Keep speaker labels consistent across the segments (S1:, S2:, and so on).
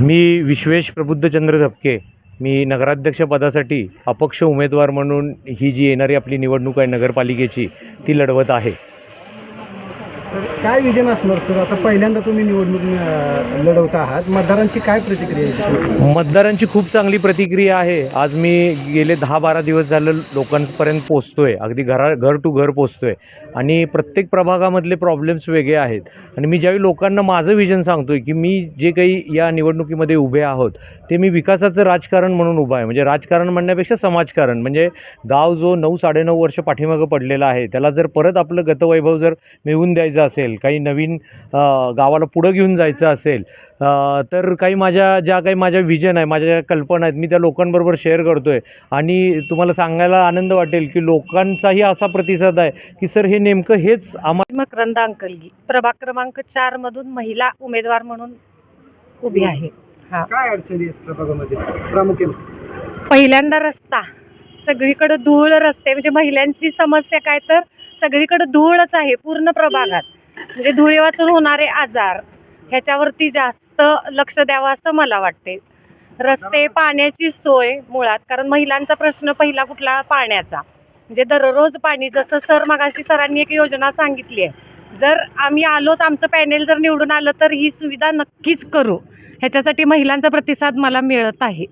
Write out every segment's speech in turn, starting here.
S1: मी विश्वेश प्रबुद्धचंद्र धपके. मी नगराध्यक्ष पदासाठी अपक्ष उमेदवार म्हणून ही जी येणारी आपली निवडणूक आहे नगरपालिकेची ती लढवत आहे.
S2: काय विजन असणार सर? आता पहिल्यांदा तुम्ही निवडणूक लढवत आहात. मतदारांची काय प्रतिक्रिया आहे
S1: मतदारांची खूप चांगली प्रतिक्रिया आहे. आज मी गेले दहा बारा दिवस झालं लोकांपर्यंत पोचतोय अगदी घरा घर टू घर पोचतोय आणि प्रत्येक प्रभागामधले प्रॉब्लेम्स वेगळे आहेत. आणि मी ज्यावेळी लोकांना माझं विजन सांगतोय की मी जे काही या निवडणुकीमध्ये उभे आहोत ते मी विकासाचं राजकारण म्हणून उभं आहे. म्हणजे राजकारण म्हणण्यापेक्षा समाजकारण. म्हणजे गाव जो नऊ साडेनऊ वर्ष पाठीमागं पडलेला आहे त्याला जर परत आपलं गतवैभव जर मिळवून द्यायचं असेल काही नवीन गावाला पुढं घेऊन जायचं असेल तर काही माझ्या ज्या काही माझ्या विजन आहे माझ्या ज्या कल्पना आहेत मी त्या लोकांबरोबर शेअर करतो आहे आणि तुम्हाला सांगायला आनंद वाटेल की लोकांचाही असा प्रतिसाद आहे की सर हे नेमकं हेच आम्हाला
S3: मकरंद अंकलगी. प्रभाग क्रमांक चार मधून महिला उमेदवार म्हणून उभी आहे.
S2: काय अडचणी आहेत प्रभागामध्ये? प्रामुख्याने.
S3: पहिल्यांदा रस्ता. सगळीकडे धूळ रस्ते. म्हणजे महिलांची समस्या काय तर सगळीकडे धूळच आहे पूर्ण प्रभागात. म्हणजे धुळे वाचून होणारे आजार ह्याच्यावरती जास्त लक्ष द्यावं असं मला वाटते. रस्ते पाण्याची सोय मुळात कारण महिलांचा प्रश्न पहिला कुठला? पाण्याचा. म्हणजे दररोज पाणी जसं सर मगाशी सरांनी एक योजना सांगितली आहे जर आम्ही आलोच आमचं पॅनेल जर निवडून आलं तर ही सुविधा नक्कीच करू. ह्याच्यासाठी महिलांचा प्रतिसाद मला मिळत आहे.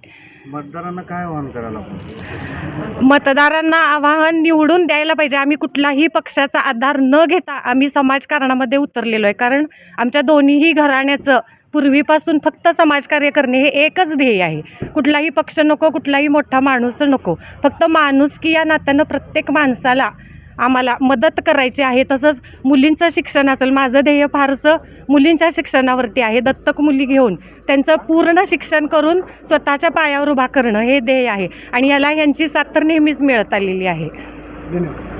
S2: मतदारांना काय आवाहन करायला
S3: मतदारांना आवाहन निवडून द्यायला पाहिजे. आम्ही कुठलाही पक्षाचा आधार न घेता आम्ही समाजकारणामध्ये उतरलेलो आहे. कारण आमच्या दोन्हीही घराण्याचं पूर्वीपासून फक्त समाजकार्य करणे हे एकच ध्येय आहे. कुठलाही पक्ष नको कुठलाही मोठा माणूस नको. फक्त माणूस की या नात्यानं प्रत्येक माणसाला आम्हाला मदत करायची आहे. तसंच मुलींचं शिक्षण असेल माझं ध्येय फारसं मुलींच्या शिक्षणावरती आहे. दत्तक मुली घेऊन त्यांचं पूर्ण शिक्षण करून स्वतःच्या पायावर उभा करणं हे ध्येय आहे. आणि याला यांची साथ तर नेहमीच मिळत आलेली आहे.
S2: धन्यवाद.